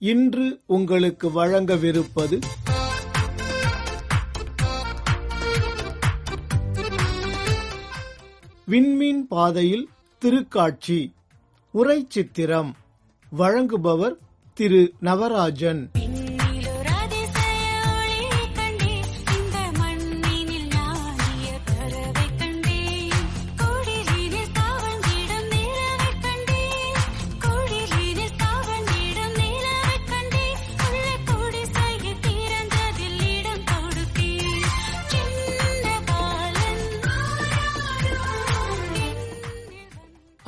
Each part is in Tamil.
இன்று உங்களுக்கு வழங்கவிருப்பது விண்மீன் பாதையில் திருக்காட்சி உரை சித்திரம் வழங்குபவர் திரு நவராஜன்.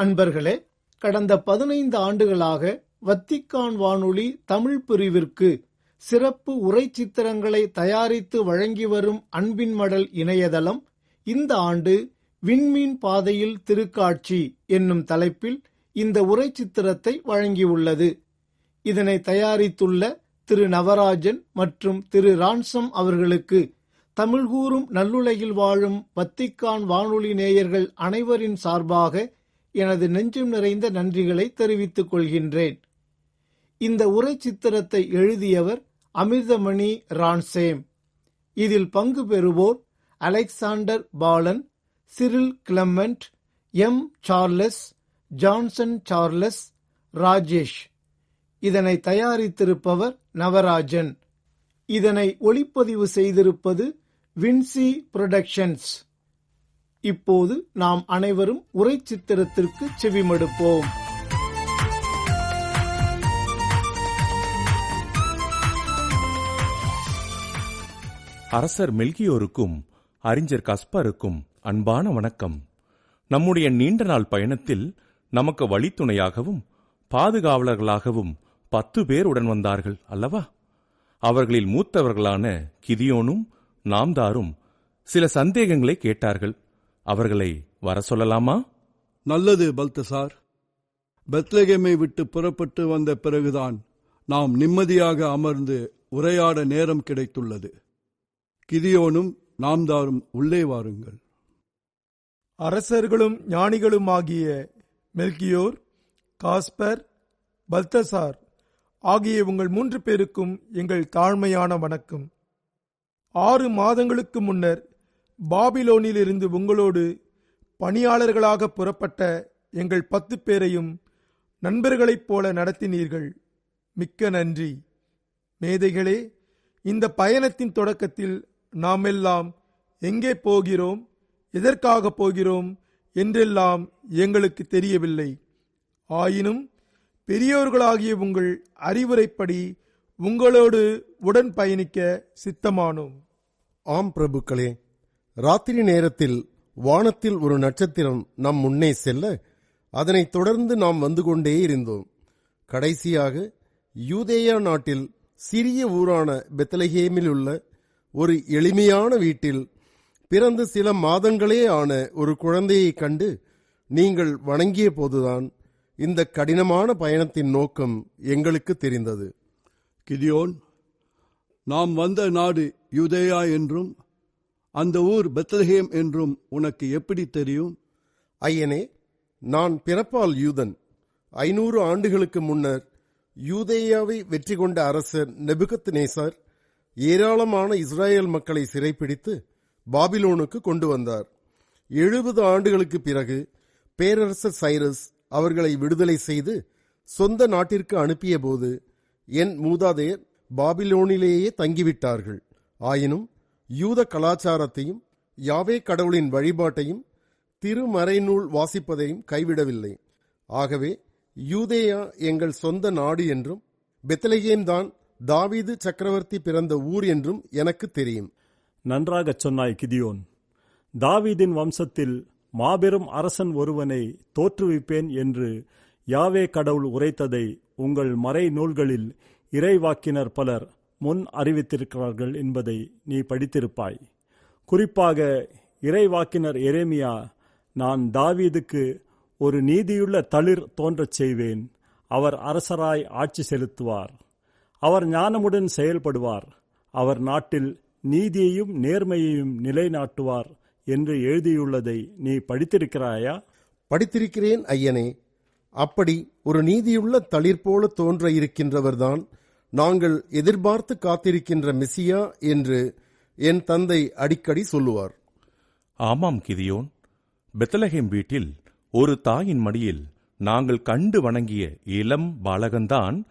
அன்பர்களே கடந்த பதினைந்து ஆண்டுகளாக வத்திக்கான் வானொலி தமிழ் பிரிவிற்கு சிறப்பு உரை சித்திரங்களை தயாரித்து வழங்கி வரும் அன்பின் மடல் இணையதளம் இந்த ஆண்டு விண்மீன் பாதையில் திருக்காட்சி என்னும் தலைப்பில் இந்த உரை சித்திரத்தை வழங்கியுள்ளது. இதனை தயாரித்துள்ள திரு நவராஜன் மற்றும் திரு ரான்சம் அவர்களுக்கு தமிழ் கூறும் நல்லுலகில் வாழும் வத்திக்கான் வானொலி நேயர்கள் அனைவரின் சார்பாக எனது நெஞ்சம் நிறைந்த நன்றிகளை தெரிவித்துக் கொள்கின்றேன். இந்த உரை சித்திரத்தை எழுதியவர் அமிர்தமணி ரான்சேம். இதில் பங்கு பெறுவோர் Alexander Balan Cyril Clement M Charles Johnson Charles Rajesh. இதனை தயாரித்திருப்பவர் நவராஜன். இதனை ஒளிப்பதிவு செய்திருப்பது வின்சி புரொடக்ஷன்ஸ். இப்போது நாம் அனைவரும் உரை சித்திரத்திற்கு செவிமடுப்போம். அரசர் மெல்கியோருக்கும் அறிஞர் கஸ்பருக்கும் அன்பான வணக்கம். நம்முடைய நீண்ட நாள் பயணத்தில் நமக்கு வழித்துணையாகவும் பாதுகாவலர்களாகவும் பத்து பேர் உடன் வந்தார்கள் அல்லவா? அவர்களில் மூத்தவர்களான கிதியோனும் நாம்தாரும் சில சந்தேகங்களை கேட்டார்கள். அவர்களை வர சொல்லலாமா நல்லது பல்தசார். பெத்லகேமை விட்டு புறப்பட்டு வந்த பிறகுதான் நாம் நிம்மதியாக அமர்ந்து உரையாட நேரம் கிடைத்துள்ளது. கிதியோனும் நாம்தாரும் உள்ளே வாருங்கள். அரசர்களும் ஞானிகளுமாகிய மெல்கியோர் காஸ்பர் பல்தசார் ஆகிய உங்கள் மூன்று பேருக்கும் எங்கள் தாழ்மையான வணக்கம். ஆறு மாதங்களுக்கு முன்னர் பாபிலோனிலிருந்து உங்களோடு பணியாளர்களாக புறப்பட்ட எங்கள் பத்து பேரையும் நண்பர்களைப் போல நடத்தினீர்கள். மிக்க நன்றி. மேதைகளே இந்த பயணத்தின் தொடக்கத்தில் நாமெல்லாம் எங்கே போகிறோம் எதற்காக போகிறோம் என்றெல்லாம் எங்களுக்கு தெரியவில்லை. ஆயினும் பெரியோர்களாகிய உங்கள் அறிவுரைப்படி உங்களோடு உடன் பயணிக்க சித்தமானோம். ஆம் பிரபுக்களே ராத்திரி நேரத்தில் வானத்தில் ஒரு நட்சத்திரம் நம் முன்னே செல்ல அதனைத் தொடர்ந்து நாம் வந்து கொண்டே இருந்தோம். கடைசியாக யூதேயா நாட்டில் சிறிய ஊரான பெத்தலஹேமில் உள்ள ஒரு எளிமையான வீட்டில் பிறந்து சில மாதங்களே ஆன ஒரு குழந்தையைக் கண்டு நீங்கள் வணங்கிய போதுதான் இந்த கடினமான பயணத்தின் நோக்கம் எங்களுக்கு தெரிந்தது. கிதியோன் நாம் வந்த நாடு யூதேயா என்றும் அந்த ஊர் பெத்லஹேம் என்றும் உனக்கு எப்படி தெரியும்? ஐயனே நான் பிறப்பால் யூதன். ஐநூறு ஆண்டுகளுக்கு முன்னர் யூதேயாவை வெற்றி கொண்ட அரசர் நெபுகத் நேசார் ஏராளமான இஸ்ராயேல் மக்களை சிறைப்பிடித்து பாபிலோனுக்கு கொண்டு வந்தார். எழுபது ஆண்டுகளுக்கு பிறகு பேரரசர் சைரஸ் அவர்களை விடுதலை செய்து சொந்த நாட்டிற்கு அனுப்பியபோது என் மூதாதையர் பாபிலோனிலேயே தங்கிவிட்டார்கள். ஆயினும் யூத கலாச்சாரத்தையும் யாவே கடவுளின் வழிபாட்டையும் திருமறைநூல் வாசிப்பதையும் கைவிடவில்லை. ஆகவே யூதேயா எங்கள் சொந்த நாடு என்றும் பெத்லகேம் தான் தாவீது சக்கரவர்த்தி பிறந்த ஊர் என்றும் எனக்கு தெரியும். நன்றாகச் சொன்னாய் கிதியோன். தாவீதின் வம்சத்தில் மாபெரும் அரசன் ஒருவனை தோற்றுவிப்பேன் என்று யாவே கடவுள் உரைத்ததை உங்கள் மறை நூல்களில் இறைவாக்கினர் பலர் முன் அறிவித்திருக்கிறார்கள் என்பதை நீ படித்திருப்பாய். குறிப்பாக இறைவாக்கினர் எரேமியா நான் தாவீதுக்கு ஒரு நீதியுள்ள தளிர் தோன்றச் செய்வேன். அவர் அரசராய் ஆட்சி செலுத்துவார். அவர் ஞானமுடன் செயல்படுவார். அவர் நாட்டில் நீதியையும் நேர்மையையும் நிலைநாட்டுவார் என்று எழுதியுள்ளதை நீ படித்திருக்கிறாயா? படித்திருக்கிறேன் ஐயனே. அப்படி ஒரு நீதியுள்ள தளிர் போல தோன்ற இருக்கின்றவர்தான் நாங்கள் எதிர்பார்த்து காத்திருக்கின்ற மெசியா என்று என் தந்தை அடிக்கடி சொல்லுவார். ஆமாம் கிதியோன். பெத்தலகேம் வீட்டில் ஒரு தாயின் மடியில் நாங்கள் கண்டு வணங்கிய இளம் பாலகன்தான்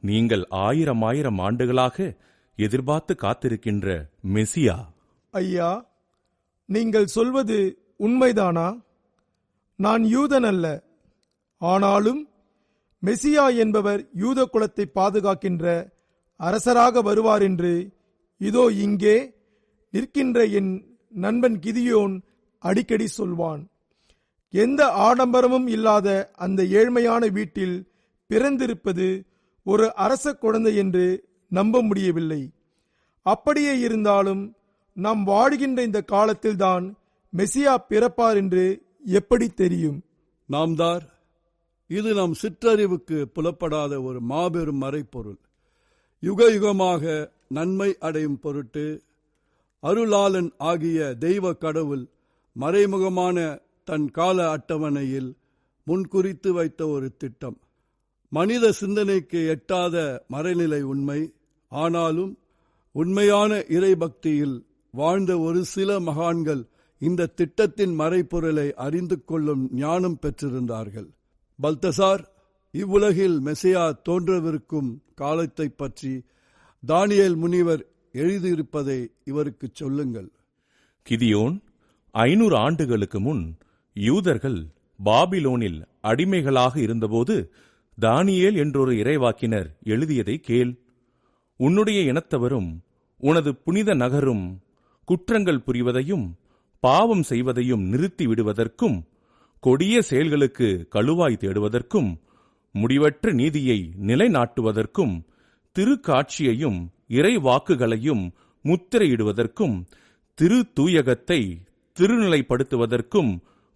நீங்கள் ஆயிரம் ஆயிரம் ஆண்டுகளாக எதிர்பார்த்து காத்திருக்கின்ற மெசியா. ஐயா நீங்கள் சொல்வது உண்மைதானா? நான் யூதன் அல்ல. ஆனாலும் மெசியா என்பவர் யூத குலத்தை பாதுகாக்கின்ற அரசராக வருவார் என்று இதோ இங்கே நிற்கின்ற என் நண்பன் கிதியோன் அடிக்கடி சொல்வான். எந்த ஆடம்பரமும் இல்லாத அந்த ஏழ்மையான வீட்டில் பிறந்திருப்பது ஒரு அரச குழந்தை என்று நம்ப முடியவில்லை. அப்படியே இருந்தாலும் நாம் வாழுகின்ற இந்த காலத்தில்தான் மெசியா பிறப்பார் என்று எப்படி தெரியும்? நாம் தார் இது நம் சிற்றறிவுக்கு புலப்படாத ஒரு மாபெரும் மறைப்பொருள் யுக யுகமாக நன்மை அடையும் பொருட்டு அருளாளன் ஆகிய தெய்வ கடவுள் மறைமுகமான தன் கால அட்டவணையில் முன்குறித்து வைத்த ஒரு திட்டம். மனித சிந்தனைக்கு எட்டாத மறைநிலை உண்மை. ஆனாலும் உண்மையான இறைபக்தியில் வாழ்ந்த ஒரு சில மகான்கள் இந்த திட்டத்தின் மறைப்பொருளை அறிந்து கொள்ளும் ஞானம் பெற்றிருந்தார்கள். பல்தசார் இவ்வுலகில் மெசியா தோன்றவிருக்கும் காலத்தைப் பற்றி தானியேல் முனிவர் எழுதியிருப்பதை இவருக்குச் சொல்லுங்கள். கிதியோன் ஐநூறு ஆண்டுகளுக்கு முன் யூதர்கள் பாபிலோனில் அடிமைகளாக இருந்தபோது தானியேல் என்றொரு இறைவாக்கினர் எழுதியதை கேள். உன்னுடைய இனத்தவரும் உனது புனித நகரும் குற்றங்கள் புரிவதையும் பாவம் செய்வதையும் நிறுத்தி விடுவதற்கும் கொடிய செயல்களுக்கு கழுவாய் தேடுவதற்கும் முடிவற்ற நீதியை நிலைநாட்டுவதற்கும் திருக்காட்சியையும் இறை வாக்குகளையும் முத்திரையிடுவதற்கும் திரு தூயகத்தை திருநிலைப்படுத்துவதற்கும்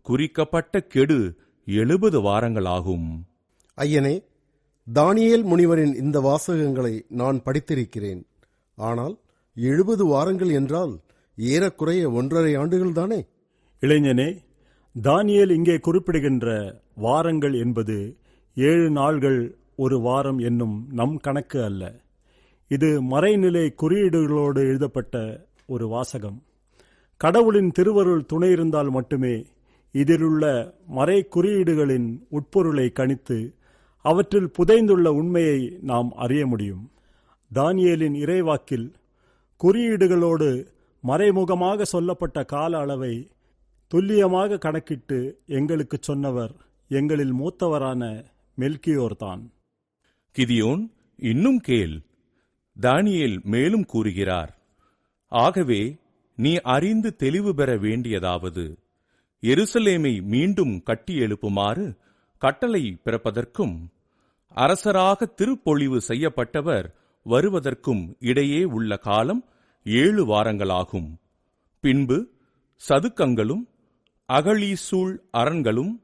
குறிக்கப்பட்ட கெடு எழுபது வாரங்களாகும். ஐயனே தானியேல் முனிவரின் இந்த வாசகங்களை நான் படித்திருக்கிறேன். ஆனால் எழுபது வாரங்கள் என்றால் ஏறக்குறைய ஒன்றரை ஆண்டுகள் தானே? இளைஞனே தானியல் இங்கே குறிப்பிடுகின்ற வாரங்கள் என்பது ஏழு நாள்கள் ஒரு வாரம் என்னும் நம் கணக்கு அல்ல. இது மறைநிலை குறியீடுகளோடு எழுதப்பட்ட ஒரு வாசகம். கடவுளின் திருவருள் துணை இருந்தால் மட்டுமே இதிலுள்ள மறை குறியீடுகளின் உட்பொருளை கணித்து அவற்றில் புதைந்துள்ள உண்மையை நாம் அறிய முடியும். தானியலின் இறைவாக்கில் குறியீடுகளோடு மறைமுகமாக சொல்லப்பட்ட கால அளவை துல்லியமாக கணக்கிட்டு எங்களுக்கு சொன்னவர் எங்களில் மூத்தவரான மெல்கியோர்தான். கிதியோன் இன்னும் கேள். தானியேல் மேலும் கூறுகிறார் ஆகவே நீ அறிந்து தெளிவு பெற வேண்டியதாவது எருசலேமை மீண்டும் கட்டி எழுப்புமாறு கட்டளை பிறப்பதற்கும் அரசராக திருப்பொழிவு செய்யப்பட்டவர் வருவதற்கும் இடையே உள்ள காலம் ஏழு வாரங்களாகும். பின்பு சதுக்கங்களும் அகழீசூழ் அரண்களும்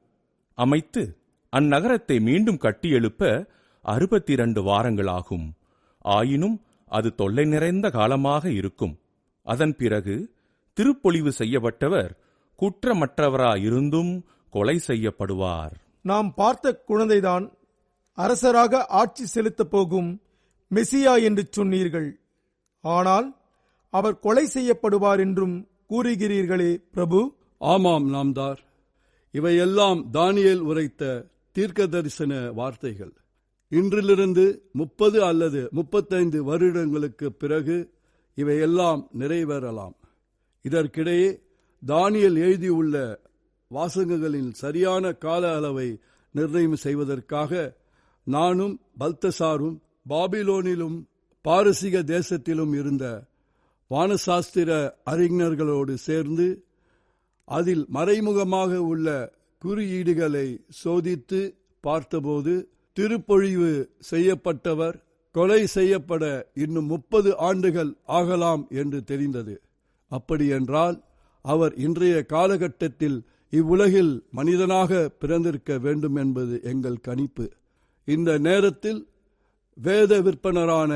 அமைத்து அந்நகரத்தை மீண்டும் கட்டியெழுப்ப அறுபத்தி இரண்டு வாரங்களாகும். ஆயினும் அது தொல்லை நிறைந்த காலமாக இருக்கும். அதன் பிறகு திருப்பொழிவு செய்யப்பட்டவர் குற்றமற்றவராயிருந்தும் கொலை செய்யப்படுவார். நாம் பார்த்த குழந்தைதான் அரசராக ஆட்சி செலுத்தப் போகும் மெசியா என்று சொன்னீர்கள். ஆனால் அவர் கொலை செய்யப்படுவார் என்றும் கூறுகிறீர்களே பிரபு. ஆமாம் நாம்தார். இவையெல்லாம் தானியல் உரைத்த தீர்க்க தரிசன வார்த்தைகள். இன்றிலிருந்து முப்பது அல்லது முப்பத்தைந்து வருடங்களுக்கு பிறகு இவையெல்லாம் நிறைவேறலாம். இதற்கிடையே தானியல் எழுதியுள்ள வாசகங்களின் சரியான கால அளவை நிர்ணயம் செய்வதற்காக நானும் பல்தசாரும் பாபிலோனிலும் பாரசீக தேசத்திலும் இருந்த வானசாஸ்திர அறிஞர்களோடு சேர்ந்து அதில் மறைமுகமாக உள்ள குறியீடுகளை சோதித்து பார்த்தபோது திருப்பொழிவு செய்யப்பட்டவர் கொலை செய்யப்பட இன்னும் முப்பது ஆண்டுகள் ஆகலாம் என்று தெரிந்தது. அப்படியென்றால் அவர் இன்றைய காலகட்டத்தில் இவ்வுலகில் மனிதனாக பிறந்திருக்க வேண்டும் என்பது எங்கள் கணிப்பு. இந்த நேரத்தில் வேத விற்பனரான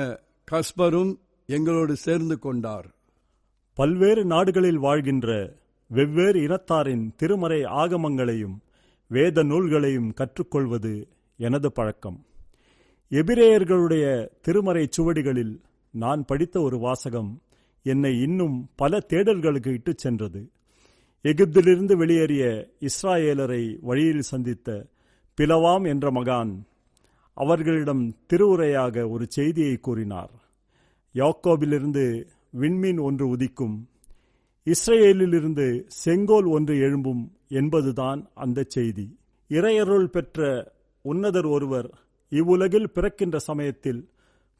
கஸ்பரும் எங்களோடு சேர்ந்து கொண்டார். பல்வேறு நாடுகளில் வாழ்கின்ற வெவ்வேறு இனத்தாரின் திருமறை ஆகமங்களையும் வேத நூல்களையும் கற்றுக்கொள்வது எனது பழக்கம். எபிரேயர்களுடைய திருமறை சுவடிகளில் நான் படித்த ஒரு வாசகம் என்னை இன்னும் பல தேடல்களுக்கு இட்டுச் சென்றது. எகிப்திலிருந்து வெளியேறிய இஸ்ராயேலரை வழியில் சந்தித்த பிலவாம் என்ற மகான் அவர்களிடம் திருவுரையாக ஒரு செய்தியை கூறினார். யாக்கோபிலிருந்து விண்மீன் ஒன்று உதிக்கும் இஸ்ரேலிலிருந்து செங்கோல் ஒன்று எழும்பும் என்பதுதான் அந்த செய்தி. இறையருள் பெற்ற உன்னதர் ஒருவர் இவ்வுலகில் பிறக்கின்ற சமயத்தில்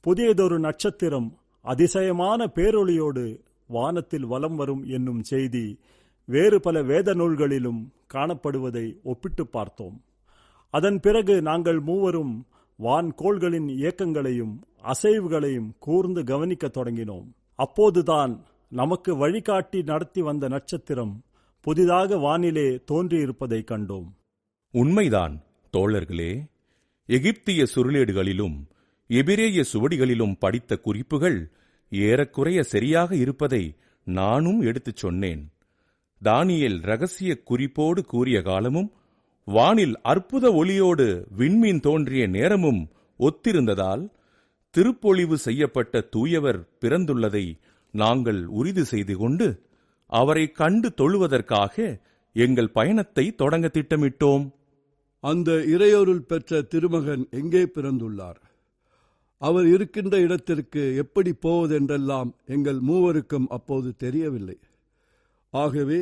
புதியதொரு நட்சத்திரம் அதிசயமான பேரொளியோடு வானத்தில் வலம் வரும் என்னும் செய்தி வேறு பல வேத நூல்களிலும் காணப்படுவதை ஒப்பிட்டு பார்த்தோம். அதன் பிறகு நாங்கள் மூவரும் வான்கோள்களின் இயக்கங்களையும் அசைவுகளையும் கூர்ந்து கவனிக்கத் தொடங்கினோம். அப்போதுதான் நமக்கு வழிகாட்டி நடத்தி வந்த நட்சத்திரம் புதிதாக வானிலே தோன்றியிருப்பதைக் கண்டோம். உண்மைதான் தோழர்களே. எகிப்திய சுருளேடுகளிலும் எபிரேய சுவடிகளிலும் படித்த குறிப்புகள் ஏறக்குறைய சரியாக இருப்பதை நானும் எடுத்துச் சொன்னேன். தானியல் ரகசிய குறிப்போடு கூறிய காலமும் வானில் அற்புத ஒளியோடு விண்மீன் தோன்றிய நேரமும் ஒத்திருந்ததால் திருப்பொழிவு செய்யப்பட்ட தூயவர் பிறந்துள்ளதை நாங்கள் உறுதி செய்து கொண்டு அவரை கண்டு தொழுவதற்காக எங்கள் பயணத்தை தொடங்க திட்டமிட்டோம். அந்த இறையொருள் பெற்ற திருமகன் எங்கே பிறந்துள்ளார்? அவர் இருக்கின்ற இடத்திற்கு எப்படி போவதென்றெல்லாம் எங்கள் மூவருக்கும் அப்போது தெரியவில்லை. ஆகவே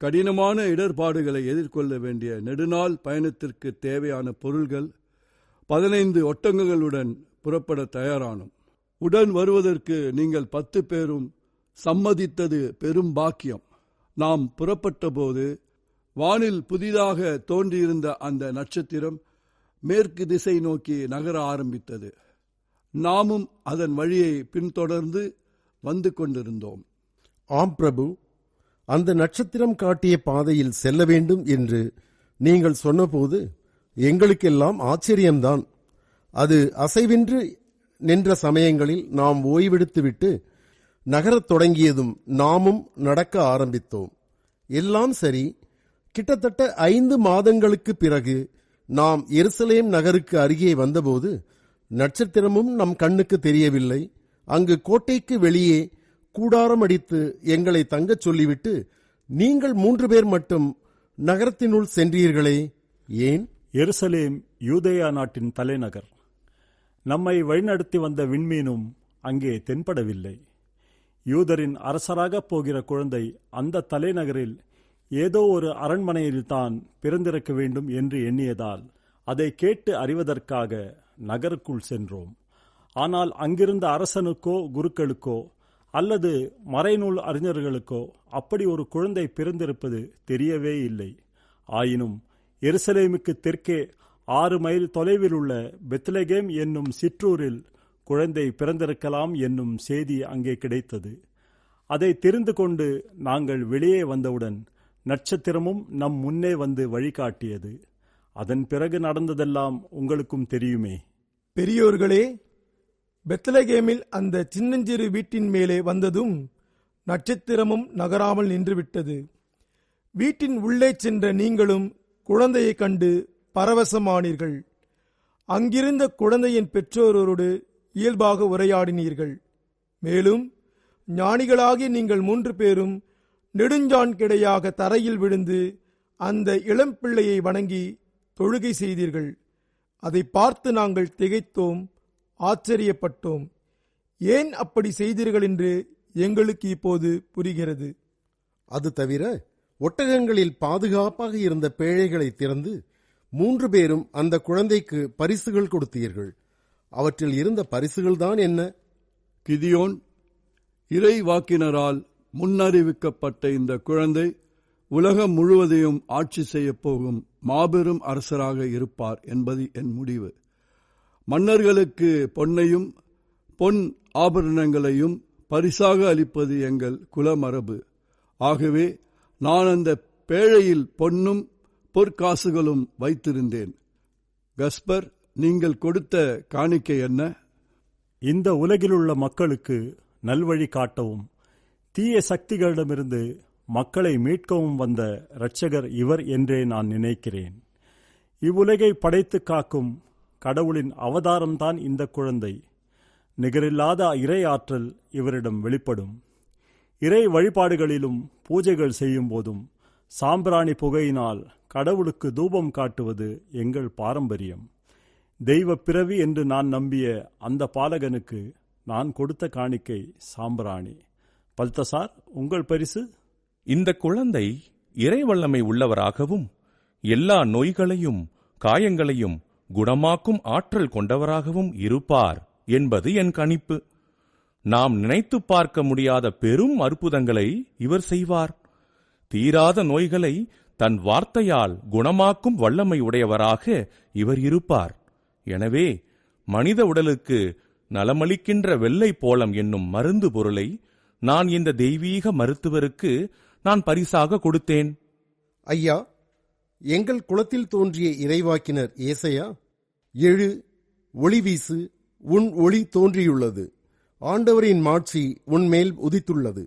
கடினமான இடர்பாடுகளை எதிர்கொள்ள வேண்டிய நெடுநாள் பயணத்திற்கு தேவையான பொருள்கள் பதினைந்து ஒட்டகங்களுடன் புறப்பட தயாரானோம். உடன் வருவதற்கு நீங்கள் பத்து பேரும் சம்மதித்தது பெரும் பாக்கியம். நாம் புறப்பட்டபோது வானில் புதிதாக தோன்றியிருந்த அந்த நட்சத்திரம் மேற்கு திசை நோக்கி நகர ஆரம்பித்தது. நாமும் அதன் வழியை பின்தொடர்ந்து வந்து கொண்டிருந்தோம். ஆம் பிரபு அந்த நட்சத்திரம் காட்டிய பாதையில் செல்ல வேண்டும் என்று நீங்கள் சொன்னபோது எங்களுக்கெல்லாம் ஆச்சரியம்தான். அது அசைவின்றி நின்ற சமயங்களில் நாம் ஓய்வெடுத்துவிட்டு நகரத் தொடங்கியதும் நாமும் நடக்க ஆரம்பித்தோம். எல்லாம் சரி கிட்டத்தட்ட ஐந்து மாதங்களுக்கு பிறகு நாம் எருசலேம் நகருக்கு அருகே வந்தபோது நட்சத்திரமும் நம் கண்ணுக்கு தெரியவில்லை. அங்கு கோட்டைக்கு வெளியே கூடாரம் அடித்து எங்களை தங்கச் சொல்லிவிட்டு நீங்கள் மூன்று பேர் மட்டும் நகரத்தினுள் சென்றீர்களே ஏன்? எருசலேம் யூதேயா நாட்டின் தலைநகர். நம்மை வழிநடத்தி வந்த விண்மீனும் அங்கே தென்படவில்லை. யூதரின் அரசராகப் போகிற குழந்தை அந்த தலைநகரில் ஏதோ ஒரு அரண்மனையில்தான் பிறந்திருக்க வேண்டும் என்று எண்ணியதால் அதை கேட்டு அறிவதற்காக நகருக்குள் சென்றோம். ஆனால் அங்கிருந்த அரசனுக்கோ குருக்களுக்கோ அல்லது மறைநூல் அறிஞர்களுக்கோ அப்படி ஒரு குழந்தை பிறந்திருப்பது தெரியவே இல்லை. ஆயினும் எருசலேமுக்கு தெற்கே ஆறு மைல் தொலைவில் உள்ள பெத்லகேம் என்னும் சிற்றூரில் குழந்தை பிறந்திருக்கலாம் என்னும் செய்தி அங்கே கிடைத்தது. அதை தெரிந்து கொண்டு நாங்கள் வெளியே வந்தவுடன் நட்சத்திரமும் நம் முன்னே வந்து வழிகாட்டியது. அதன் பிறகு நடந்ததெல்லாம் உங்களுக்கும் தெரியுமே. பெரியோர்களே பெத்லகேமில் அந்த சின்னஞ்சிறு வீட்டின் மேலே வந்ததும் நட்சத்திரமும் நகராமல் நின்றுவிட்டது. வீட்டின் உள்ளே சென்ற நீங்களும் குழந்தையைக் கண்டு பரவசமானீர்கள். அங்கிருந்த குழந்தையின் பெற்றோரோடு இயல்பாக உரையாடினீர்கள். மேலும் ஞானிகளாகிய நீங்கள் மூன்று பேரும் நெடுஞ்சான் கிடையாக தரையில் விழுந்து அந்த இளம்பிள்ளையை வணங்கி தொழுகை செய்தீர்கள். அதை பார்த்து நாங்கள் திகைத்தோம் ஆச்சரியப்பட்டோம். ஏன் அப்படி செய்தீர்கள் என்று எங்களுக்கு இப்போது புரிகிறது. அது தவிர ஒட்டகங்களில் பாதுகாப்பாக இருந்த பேழைகளை திறந்து மூன்று பேரும் அந்த குழந்தைக்கு பரிசுகள் கொடுத்தீர்கள். அவற்றில் இருந்த பரிசுகள்தான் என்ன? கிதியோன் இறை வாக்கினரால் முன்னறிவிக்கப்பட்ட இந்த குழந்தை உலகம் முழுவதையும் ஆட்சி செய்யப் போகும் மாபெரும் அரசராக இருப்பார் என்பது என் முடிவு. மன்னர்களுக்கு பொன்னையும் பொன் ஆபரணங்களையும் பரிசாக அளிப்பது எங்கள் குலமரபு. ஆகவே நான் அந்த பேழையில் பொன்னும் பொற்காசுகளும் வைத்திருந்தேன். கஸ்பர் நீங்கள் கொடுத்த காணிக்கை என்ன? இந்த உலகிலுள்ள மக்களுக்கு நல்வழி காட்டவும் தீய சக்திகளிடமிருந்து மக்களை மீட்கவும் வந்த இரட்சகர் இவர் என்றே நான் நினைக்கிறேன். இவ்வுலகை படைத்து காக்கும் கடவுளின் அவதாரம்தான் இந்த குழந்தை. நிகரில்லாத இறை ஆற்றல் இவரிடம் வெளிப்படும். இறை வழிபாடுகளிலும் பூஜைகள் செய்யும் போதும் சாம்பிராணி புகையினால் கடவுளுக்கு தூபம் காட்டுவது எங்கள் பாரம்பரியம். தெய்வ பிறவி என்று நான் நம்பிய அந்த பாலகனுக்கு நான் கொடுத்த காணிக்கை சாம்பிராணி. பல்தசார் உங்கள் பரிசு? இந்த குழந்தை இறைவல்லமை உள்ளவராகவும் எல்லா நோய்களையும் காயங்களையும் குணமாக்கும் ஆற்றல் கொண்டவராகவும் இருப்பார் என்பது என் கணிப்பு. நாம் நினைத்துப் பார்க்க முடியாத பெரும் அற்புதங்களை இவர் செய்வார். தீராத நோய்களை தன் வார்த்தையால் குணமாக்கும் வல்லமை உடையவராக இவர் இருப்பார். எனவே மனித உடலுக்கு நலமளிக்கின்ற வெள்ளை போலம் என்னும் மருந்து பொருளை நான் இந்த தெய்வீக மருத்துவருக்கு நான் பரிசாக கொடுத்தேன். ஐயா எங்கள் குலத்தில் தோன்றிய இறைவாக்கினர் ஏசையா எழு ஒளி வீசு உன் ஒளி தோன்றியுள்ளது. ஆண்டவரின் மாட்சி உன் மேல் உதித்துள்ளது.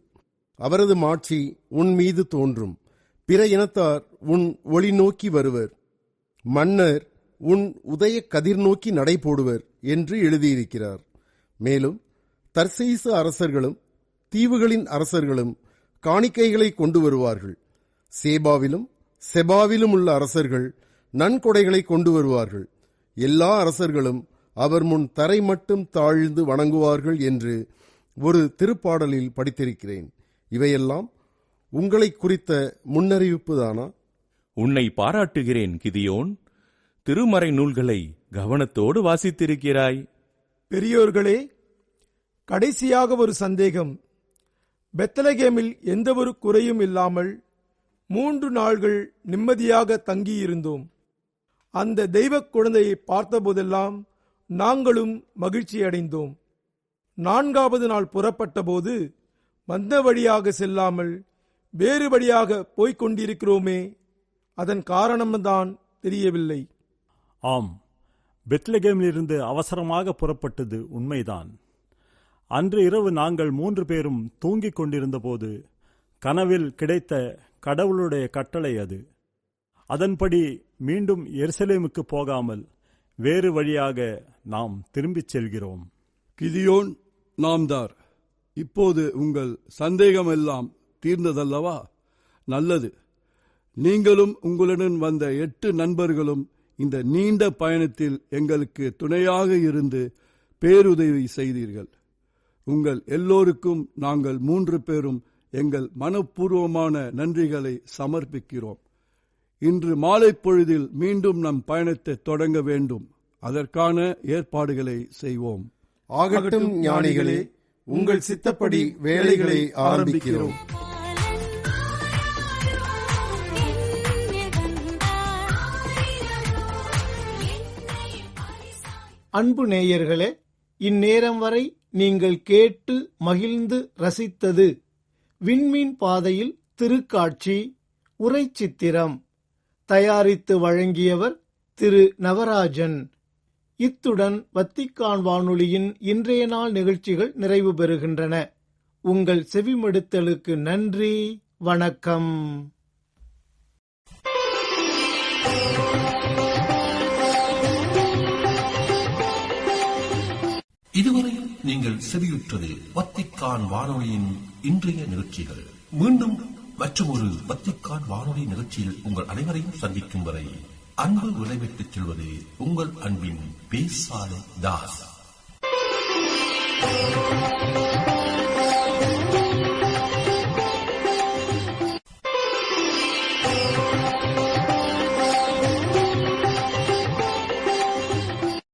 அவரது மாட்சி உன் மீது தோன்றும். பிற இனத்தார் உன் ஒளி நோக்கி வருவர். மன்னர் உன் உதய கதிர் நோக்கி நடைபோடுவர் என்று எழுதியிருக்கிறார். மேலும் தர்சீசு அரசர்களும் தீவுகளின் அரசர்களும் காணிக்கைகளை கொண்டு வருவார்கள். சேபாவிலும் செபாவிலும் உள்ள அரசர்கள் நன்கொடைகளை கொண்டு வருவார்கள். எல்லா அரசர்களும் அவர் முன் தரை மட்டும் தாழ்ந்து வணங்குவார்கள் என்று ஒரு திருப்பாடலில் படித்திருக்கிறேன். இவையெல்லாம் உங்களை குறித்த முன்னறிவிப்புதானா உன்னை பாராட்டுகிறேன் கிதியோன். திருமறை நூல்களை கவனத்தோடு வாசித்திருக்கிறாய். பெரியோர்களே கடைசியாக ஒரு சந்தேகம். பெத்தலகேமில் எந்தவொரு குறையும் இல்லாமல் மூன்று நாள்கள் நிம்மதியாக தங்கியிருந்தோம். அந்த தெய்வக் குழந்தையை பார்த்தபோதெல்லாம் நாங்களும் மகிழ்ச்சி அடைந்தோம் நான்காவது நாள் புறப்பட்டபோது வந்த வழியாக செல்லாமல் வேறு வழியாக போய்க் கொண்டிருக்கிறோமே அதன் காரணம்தான் தெரியவில்லை. ஆம் பெத்லகேமிலிருந்து அவசரமாக புறப்பட்டது உண்மைதான். அன்று இரவு நாங்கள் மூன்று பேரும் தூங்கிக் கொண்டிருந்தபோது கனவில் கிடைத்த கடவுளுடைய கட்டளை அது. அதன்படி மீண்டும் எருசலேமுக்கு போகாமல் வேறு வழியாக நாம் திரும்பிச் செல்கிறோம். கிதியோன் நாம்தார். இப்போது உங்கள் சந்தேகம் எல்லாம் தீர்ந்ததல்லவா? நல்லது. நீங்களும் உங்களுடன் வந்த எட்டு நண்பர்களும் இந்த நீண்ட பயணத்தில் எங்களுக்கு துணையாக இருந்து பேருதவி செய்தீர்கள். உங்கள் எல்லோருக்கும் நாங்கள் மூன்று பேரும் எங்கள் மனப்பூர்வமான நன்றிகளை சமர்ப்பிக்கிறோம். இன்று மாலை பொழுதில் மீண்டும் நம் பயணத்தை தொடங்க வேண்டும். அதற்கான ஏற்பாடுகளை செய்வோம். ஆகட்டும் ஞானிகளே. உங்கள் சித்தப்படி வேலைகளை ஆரம்பிக்கிறோம். அன்பு நேயர்களே இந்நேரம் வரை நீங்கள் கேட்டு மகிழ்ந்து ரசித்தது விண்மீன் பாதையில் திருக்காட்சி உரைச்சித்திரம் தயாரித்து வழங்கியவர் திரு நவராஜன். இத்துடன் வத்திக்கான் வானொலியின் இன்றைய நாள் நிகழ்ச்சிகள் நிறைவு பெறுகின்றன. உங்கள் செவிமடுத்தலுக்கு நன்றி வணக்கம். இதுவரை நீங்கள் செவியுற்றது வத்திக்கான் வானொலியின் இன்றைய நிகழ்ச்சிகள். மீண்டும் மற்றும் ஒரு வத்திக்கான் வானொலி நிகழ்ச்சியில் உங்கள் அனைவரையும் சந்திக்கும் வரை அன்பு விளைவிட்டுச் செல்வது உங்கள் அன்பின் பேசாலை தாஸ்